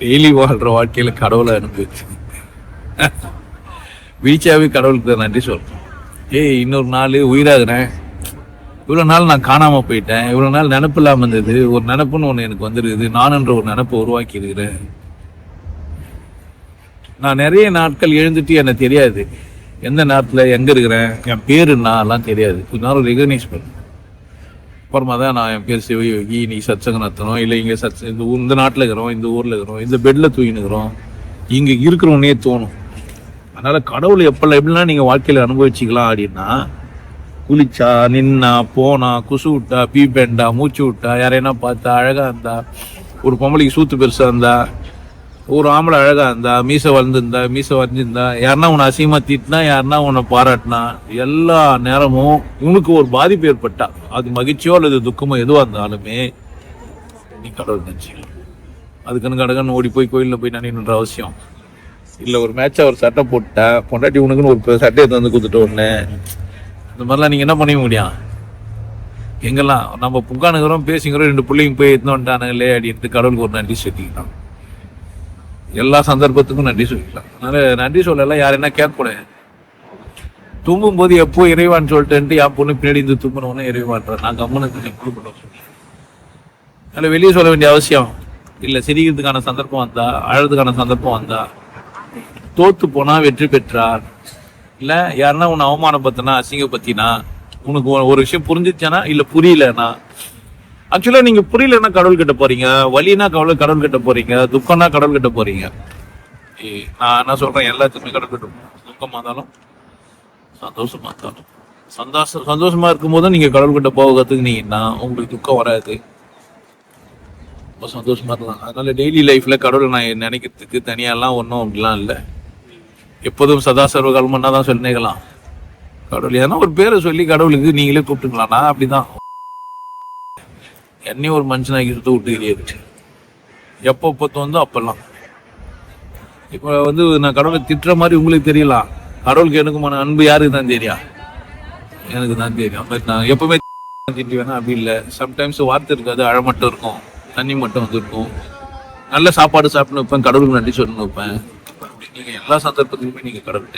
Daily வாழ்ற வாழ்க்கையில் கடவுளை அனுபவிச்சு வீழ்ச்சியாகவே கடவுளுக்கு தான் நன்றி சொல்கிறேன் ஏய் இன்னொரு நாள் உயிராகிறேன். இவ்வளோ நாள் நான் காணாமல் போயிட்டேன். இவ்வளோ நாள் நினப்பு இல்லாமல் இருந்தது. ஒரு நினப்புன்னு ஒன்று எனக்கு வந்துருக்குது நானுன்ற ஒரு நினப்பை உருவாக்கி இருக்கிறேன் நான் நிறைய நாட்கள் எழுந்துட்டு எனக்கு தெரியாது. எந்த நேரத்தில் எங்கே இருக்கிறேன் என் பேர் என்ன எல்லாம் தெரியாது. கொஞ்ச நேரம் ரெகனைஸ் பண்ணேன் அப்புறமா தான் நான் என் பேர் சிவயோகி நீ சச்சங்க நடத்தணும் இல்லை இங்கே சத் இந்த ஊர் இந்த நாட்டில் இருக்கிறோம் இந்த ஊரில் இருக்கிறோம் இந்த பெட்டில் தூங்கினுக்கிறோம் இங்கே இருக்கிறவனே தோணும். அதனால் கடவுள் எப்பெல்லாம் எப்படிலாம் நீங்கள் வாழ்க்கையில் அனுபவிச்சிக்கலாம் அப்படின்னா குளிச்சா நின்னா போனா குசு விட்டா பீ மூச்சு விட்டா யாரைனா பார்த்தா அழகாக இருந்தா ஒரு பொம்பளைக்கு சூத்து பெருசாக இருந்தா ஒரு ஆம்பளை அழகா இருந்தா மீசை வளர்ந்துருந்தா மீசை வரைஞ்சிருந்தா யாருன்னா உன்னை அசிங்கமா திட்டினா யாருன்னா உன்னை பாராட்டினா எல்லா நேரமும் இவனுக்கு ஒரு பாதிப்பு ஏற்பட்டா அது மகிழ்ச்சியோ அல்லது துக்கமோ எதுவாக இருந்தாலுமே நீ கடவுள் நினச்சிக்கலாம் அதுக்குன்னு கடகன்னு ஓடி போய் கோயிலில் போய் நினைக்கணுன்ற அவசியம். இல்லை ஒரு மேட்சா ஒரு சட்டை போட்டா பொண்டாட்டி உனக்குன்னு ஒரு சட்டையை தந்து கொடுத்துட்டு உடனே இந்த மாதிரிலாம் நீங்கள் என்ன பண்ண முடியும்? எங்கெல்லாம் நம்ம புக்கானுங்கிறோம் பேசுகிறோம் ரெண்டு பிள்ளைங்க போய் எடுத்துன்னு வந்துட்டானுங்களே அப்படின்ட்டு கடவுளுக்கு ஒரு நன்றி சொல்லிக்கலாம் எல்லா சந்தர்ப்பத்துக்கும் நன்றி சொல்லிக்கலாம். அதனால நன்றி சொல்லலாம் யார் என்ன கேட்கக்கூடாது தும்பும் போது எப்போ இறைவான்னு சொல்லிட்டு என் பொண்ணு பின்னாடி இருந்து தும்புனவொன்னே இறைவான்ற நான் கம்மனுக்கு கொடுக்கணும் அதில் வெளியே சொல்ல வேண்டிய அவசியம். இல்லை சிரிக்கிறதுக்கான சந்தர்ப்பம் வந்தா அழறதுக்கான சந்தர்ப்பம் வந்தா தோத்து போனா வெற்றி பெற்றார். இல்லை யாருன்னா உன்னை அவமானப்படுத்தினா அசிங்கப்படுத்தினா உனக்கு ஒரு- விஷயம் புரிஞ்சிச்சானா இல்லை புரியலனா ஆக்சுவலா நீங்க புரியலன்னா கடவுள் கிட்ட போறீங்க? வலினா கடவுள் கடவுள் கிட்ட போறீங்க? துக்கம்னா கடவுள் கிட்ட போறீங்க? ஏய், நான் என்ன சொல்றேன்? எல்லாத்துக்குமே கடவுள் கிட்ட துக்கமா இருந்தாலும் சந்தோஷமா இருந்தாலும். சந்தோஷம் சந்தோஷமா இருக்கும்போது நீங்க கடவுள் கிட்ட போகிறதுக்கு நீங்கன்னா உங்களுக்கு துக்கம் வராது. ரொம்ப சந்தோஷமா இருக்கலாம் அதனால டெய்லி லைஃப்ல கடவுள் நான் நினைக்கிறதுக்கு தனியாலாம் ஒன்றும் அப்படிலாம் இல்லை. எப்போதும் சதா சர்வகாலமா தான் சொல்லிக்கலாம் கடவுள் ஏன்னா ஒரு பேரை சொல்லி கடவுளுக்கு நீங்களே கூப்பிட்டுக்கலாம். நான் அப்படிதான். என்னையும் ஒரு மனுஷனாக்கி சுத்த விட்டுக்கிறீரு எப்போ எப்போ தோந்தோ அப்பெல்லாம். இப்போ வந்து நான் கடவுளை திட்டுற மாதிரி உங்களுக்கு தெரியலாம் கடவுளுக்கு எனக்குமான அன்பு யாருக்கு தான் தெரியும்? எனக்கு தான் தெரியும். பட் நான் எப்பவுமே திட்டுவேனா? அப்படி இல்லை. சம்டைம்ஸ் வார்த்தை இருக்காது. அழை மட்டும் இருக்கும். தண்ணி மட்டும் வந்து இருக்கும் நல்ல சாப்பாடு சாப்பிட்டு வைப்பேன். கடவுளுக்கு நன்றி சொல்லணும் வைப்பேன். நீங்கள் எல்லா சந்தர்ப்பத்துக்குமே நீங்க கடவுள்